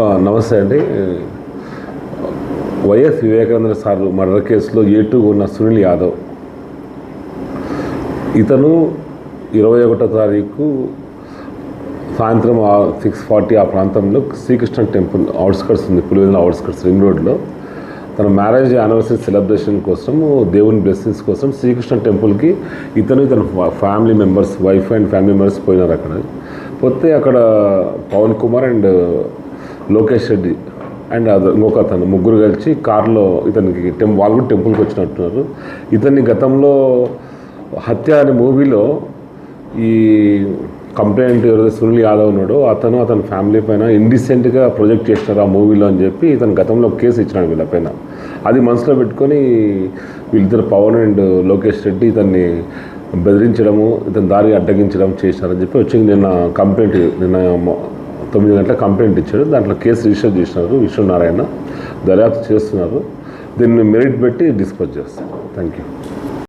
నమస్తే అండి. YS Vivekananda sir murder కేసులో ఏ టూ ఉన్న సునీల్ యాదవ్. ఇతను ఇరవై ఒకటో తారీఖు సాయంత్రం సిక్స్ ఫార్టీ ఆ ప్రాంతంలో శ్రీకృష్ణ టెంపుల్ అవుట్స్కట్స్ ఉంది పులివెందుల అవుట్స్కట్స్ రింగ్ రోడ్లో. తన మ్యారేజ్ యానివర్సరీ సెలబ్రేషన్ కోసం దేవుని బ్లెస్సింగ్స్ కోసం శ్రీకృష్ణ టెంపుల్కి ఇతను ఇతను family members wife and family members పోయినారు అక్కడ. పోతే అక్కడ పవన్ కుమార్ అండ్ లోకేష్ రెడ్డి అండ్ అది ఇంకొక అతను ముగ్గురు కలిసి కార్లో ఇతనికి టెం వాళ్ళు కూడా టెంపుల్కి వచ్చినట్టున్నారు. ఇతన్ని గతంలో హత్య అనే మూవీలో ఈ కంప్లైంట్ ఎవరైతే సునీల్ యాదవ్ ఉన్నాడో అతను అతని ఫ్యామిలీ పైన ఇండిసెంట్గా ప్రొజెక్ట్ చేసినారు ఆ మూవీలో అని చెప్పి ఇతను గతంలో కేసు ఇచ్చినాడు వీళ్ళపైన అది మనసులో పెట్టుకొని వీళ్ళిద్దరు పవన్ అండ్ లోకేష్ రెడ్డి ఇతన్ని బెదిరించడము ఇతని దారి అడ్డగించడం చేసినారని చెప్పి వచ్చి నిన్న కంప్లైంట్ నిన్న తొమ్మిది గంటల కంప్లైంట్ ఇచ్చాడు. దాంట్లో కేసు రిజిస్టర్ చేసినారు విష్ణునారాయణ దర్యాప్తు చేస్తున్నారు. దీన్ని మెరిట్ పెట్టి డిస్పోజ్ చేస్తారు. Thank you